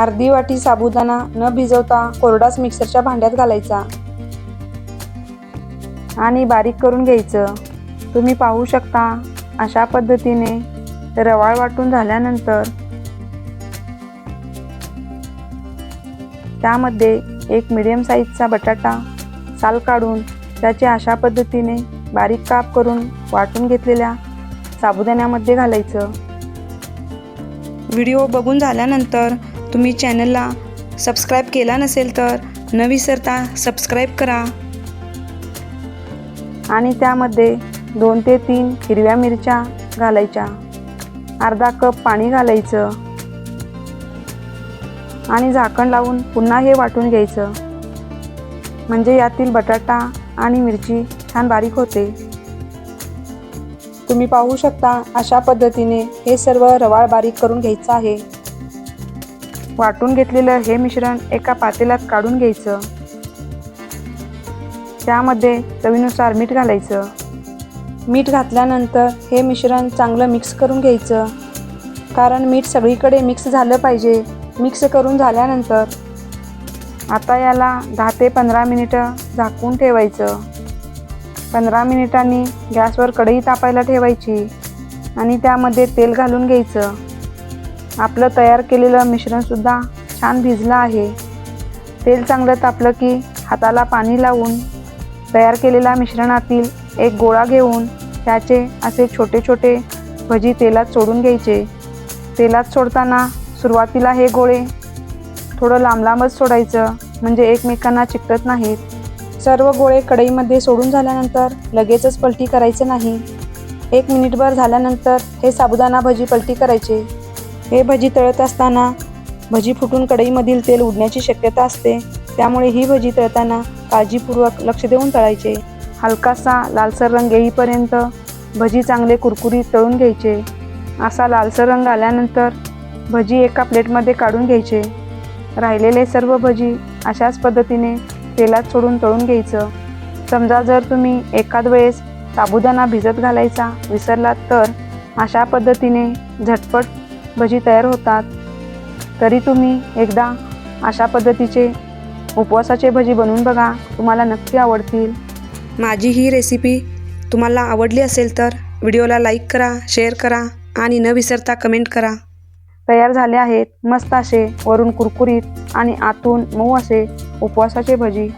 अर्धी वाटी साबुदाणा न भिजवता कोरडाच मिक्सरच्या भांड्यात घालायचा. आणि बारीक करून घ्यायचं. तुम्ही पाहू शकता अशा पद्धतीने रवाळ वाटून झाल्यानंतर त्यामध्ये एक मिडियम साईजचा बटाटा साल काढून त्याचे अशा पद्धतीने बारीक काप करून वाटून घेतलेल्या साबुदाण्यामध्ये घालायचं. व्हिडिओ बघून झाल्यानंतर तुम्ही चॅनलला सबस्क्राईब केला नसेल तर न विसरता सबस्क्राईब करा. आणि त्यामध्ये दोन ते तीन हिरव्या मिरच्या घालायच्या. अर्धा कप पाणी घालायचं. आणि झाकण लावून पुन्हा हे वाटून घ्यायचं. म्हणजे यातील बटाटा आणि मिरची छान बारीक होते. तुम्ही पाहू शकता अशा पद्धतीने हे सर्व रवाळ बारीक करून घ्यायचं आहे. वाटून घेतलेलं हे मिश्रण एका पातेल्यात काढून घ्यायचं. त्यामध्ये चवीनुसार मीठ घालायचं. मीठ घातल्यानंतर हे मिश्रण चांगलं मिक्स करून घ्यायचं. कारण मीठ सगळीकडे मिक्स झालं पाहिजे. मिक्स करून झाल्यानंतर आता याला दहा ते पंधरा मिनिटं झाकून ठेवायचं. पंधरा मिनिटांनी गॅसवर कढई तापायला ठेवायची आणि त्यामध्ये तेल घालून घ्यायचं. आपलं तयार केलेलं मिश्रणसुद्धा छान भिजलं आहे. तेल चांगलं तापलं की हाताला पाणी लावून तयार केलेल्या मिश्रणातील एक गोळा घेऊन त्याचे असे छोटे छोटे भजी तेलात सोडून घ्यायचे. तेलात सोडताना सुरुवातीला हे गोळे थोडं लांब लांबच सोडायचं म्हणजे एकमेकांना चिकटत नाहीत. सर्व गोळे कढईमध्ये सोडून झाल्यानंतर लगेचच पलटी करायचं नाही. एक मिनिटभर झाल्यानंतर हे साबुदाणा भजी पलटी करायचे. हे भजी तळत असताना भजी फुटून कढईमधील तेल उडण्याची शक्यता असते. त्यामुळे ही भजी तळताना काळजीपूर्वक लक्ष देऊन तळायचे. हलकासा लालसर रंग येईपर्यंत भजी चांगले कुरकुरीत तळून घ्यायचे. असा लालसर रंग आल्यानंतर भजी एका प्लेटमध्ये काढून घ्यायचे. राहिलेले सर्व भजी अशाच पद्धतीने तेलात सोडून तळून घ्यायचं. समजा जर तुम्ही एखाद वेळेस साबुदाणा भिजत घालायचा विसरलात तर अशा पद्धतीने झटपट भजी तयार होतात. तरी तुम्ही एकदा अशा पद्धतीचे उपवासाचे भजी बनवून बघा. तुम्हाला नक्की आवडतील. माझी ही रेसिपी तुम्हाला आवडली असेल तर व्हिडिओला लाईक करा शेअर करा आणि न विसरता कमेंट करा. तयार झाले आहेत मस्त असे वरून कुरकुरीत आणि आतून मऊ असे उपवासाचे भजी.